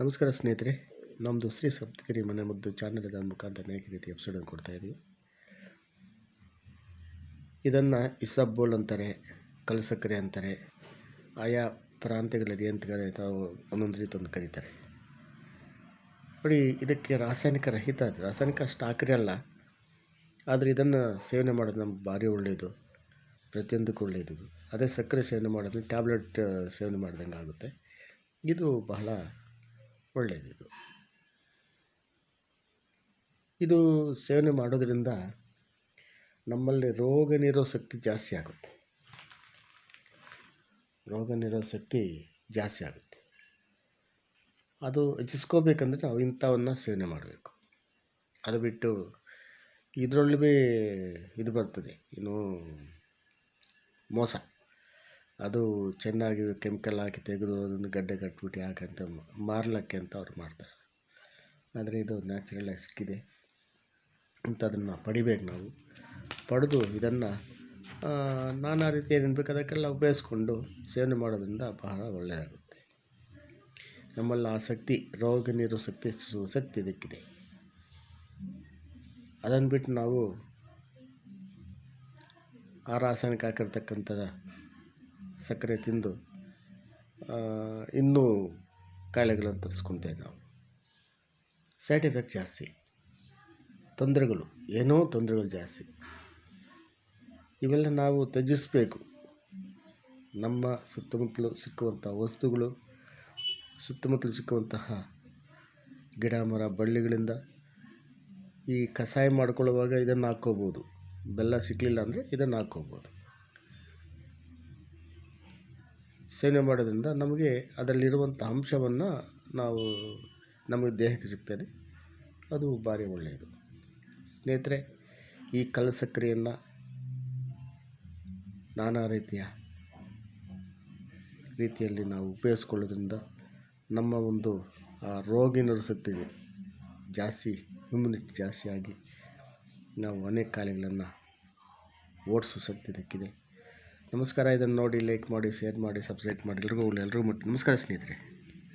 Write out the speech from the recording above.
ನಮಸ್ಕಾರ ಸ್ನೇಹಿತರೆ ನಮ್ಮದು ಶ್ರೀ ಸಪ್ತಗಿರಿ ಮನೆ ಮುದ್ದು ಚಾನಲ್ ಮುಖಾಂತರ ಅನೇಕ ರೀತಿ ಎಪಿಸೋಡನ್ನು ಕೊಡ್ತಾ ಇದ್ದೀವಿ ಇದನ್ನು ಇಸಬ್ಬೋಲ್ ಅಂತಾರೆ ಕಲಸಕ್ಕರೆ ಅಂತಾರೆ, ಆಯಾ ಪ್ರಾಂತ್ಯಗಳಲ್ಲಿ ಅಂತ ತಾವು ಒಂದೊಂದು ರೀತಿ ಒಂದು ಕರೀತಾರೆ. ನೋಡಿ, ಇದಕ್ಕೆ ರಾಸಾಯನಿಕ ರಹಿತ, ರಾಸಾಯನಿಕ ಅಷ್ಟು ಅಲ್ಲ, ಆದರೆ ಇದನ್ನು ಸೇವನೆ ಮಾಡೋದು ನಮ್ಗೆ ಭಾರಿ ಒಳ್ಳೆಯದು ಪ್ರತಿಯೊಂದಕ್ಕೂ ಒಳ್ಳೆಯದು. ಅದೇ ಸಕ್ಕರೆ ಸೇವನೆ ಮಾಡೋದು, ಟ್ಯಾಬ್ಲೆಟ್ ಸೇವನೆ ಮಾಡಿದಂಗೆ ಆಗುತ್ತೆ ಇದು ಬಹಳ ಒಳ್ಳೆಯದು ಇದು ಸೇವನೆ ಮಾಡೋದರಿಂದ ನಮ್ಮಲ್ಲಿ ರೋಗ ನಿರೋ ಶಕ್ತಿ ಜಾಸ್ತಿ ಆಗುತ್ತೆ. ರೋಗ ನಿರೋ ಶಕ್ತಿ ಜಾಸ್ತಿ ಆಗುತ್ತೆ. ಅದು ಹೆಚ್ಚಿಸ್ಕೋಬೇಕಂದ್ರೆ ನಾವು ಇಂಥವನ್ನ ಸೇವನೆ ಮಾಡಬೇಕು. ಅದು ಬಿಟ್ಟು ಇದರಲ್ಲಿ ಭೀ ಇದು ಬರ್ತದೆ. ಏನು ಮೋಸ. ಅದು ಚೆನ್ನಾಗಿ ಕೆಮಿಕಲ್ ಹಾಕಿ ತೆಗೆದು ಅದನ್ನು ಗಡ್ಡೆ ಕಟ್ಬಿಟ್ಟು ಅಂತ ಮಾರಲಿಕ್ಕೆ ಅಂತ ಅವ್ರು ಮಾಡ್ತಾರೆ. ಆದರೆ ಇದು ನ್ಯಾಚುರಲ್ಲಾಗಿ ಸಿಕ್ಕಿದೆ. ಇಂಥದನ್ನು ಪಡಿಬೇಕು ನಾವು. ಪಡೆದು ಇದನ್ನು ನಾನಾ ರೀತಿ ಏನೇನು ಬೇಕು ಅದಕ್ಕೆಲ್ಲ ಉಪಯೋಗಿಸ್ಕೊಂಡು ಸೇವನೆ ಮಾಡೋದ್ರಿಂದ ಬಹಳ ಒಳ್ಳೆಯದಾಗುತ್ತೆ. ನಮ್ಮಲ್ಲಿ ಆಸಕ್ತಿ ರೋಗ ನೀರು ಶಕ್ತಿ ಶಕ್ತಿ ಇದಕ್ಕಿದೆ. ಅದನ್ನು ಬಿಟ್ಟು ನಾವು ಆ ರಾಸಾಯನಿಕ ಹಾಕಿರ್ತಕ್ಕಂಥ ಸಕ್ಕರೆ ತಿಂದು ಇನ್ನೂ ಕಾಯಿಲೆಗಳನ್ನು ತರಿಸ್ಕೊತೇವೆ ನಾವು ಸೈಡ್ ಎಫೆಕ್ಟ್ ಜಾಸ್ತಿ. ತೊಂದರೆಗಳು, ಏನೋ ತೊಂದರೆಗಳು ಜಾಸ್ತಿ. ಇವೆಲ್ಲ ನಾವು ತ್ಯಜಿಸಬೇಕು. ನಮ್ಮ ಸುತ್ತಮುತ್ತಲು ಸಿಕ್ಕುವಂಥ ವಸ್ತುಗಳು, ಸುತ್ತಮುತ್ತಲು ಸಿಕ್ಕುವಂತಹ ಗಿಡ, ಮರ, ಬಳ್ಳಿಗಳಿಂದ ಈ ಕಷಾಯ ಮಾಡ್ಕೊಳ್ಳುವಾಗ ಇದನ್ನು ಹಾಕ್ಕೋಬೋದು. ಬೆಲ್ಲ ಸಿಕ್ಕಲಿಲ್ಲ ಅಂದರೆ ಇದನ್ನು ಹಾಕ್ಕೋಬೋದು. ಸೇವನೆ ಮಾಡೋದ್ರಿಂದ ನಮಗೆ ಅದರಲ್ಲಿರುವಂಥ ಅಂಶವನ್ನು ನಾವು ನಮಗೆ ದೇಹಕ್ಕೆ ಸಿಗ್ತದೆ. ಅದು ಭಾರಿ ಒಳ್ಳೆಯದು. ಸ್ನೇಹಿತರೆ, ಈ ಕಲ್ಲು ಸಕ್ಕರೆಯನ್ನು ನಾನಾ ರೀತಿಯ ರೀತಿಯಲ್ಲಿ ನಾವು ಉಪಯೋಗಿಸ್ಕೊಳ್ಳೋದ್ರಿಂದ ನಮ್ಮ ಒಂದು, ಆ ರೋಗ ನಿರೋಧಕತೆಗೆ ಜಾಸ್ತಿ ಇಮ್ಯುನಿಟಿ ಜಾಸ್ತಿಯಾಗಿ ನಾವು ಅನೇಕ ಕಾಯಿಲೆಗಳನ್ನು ಓಡಿಸೋ ಶಕ್ತಿ ನಮಸ್ಕಾರ ಇದನ್ನು ನೋಡಿ ಲೈಕ್ ಮಾಡಿ ಶೇರ್ ಮಾಡಿ ಸಬ್ಸ್ಕ್ರೈಬ್ ಮಾಡಿ ಎಲ್ರಿಗೂ ಎಲ್ಲರಿಗೂ ಮುಟ್ಟಿ ನಮಸ್ಕಾರ ಸ್ನೇಹಿತರೆ.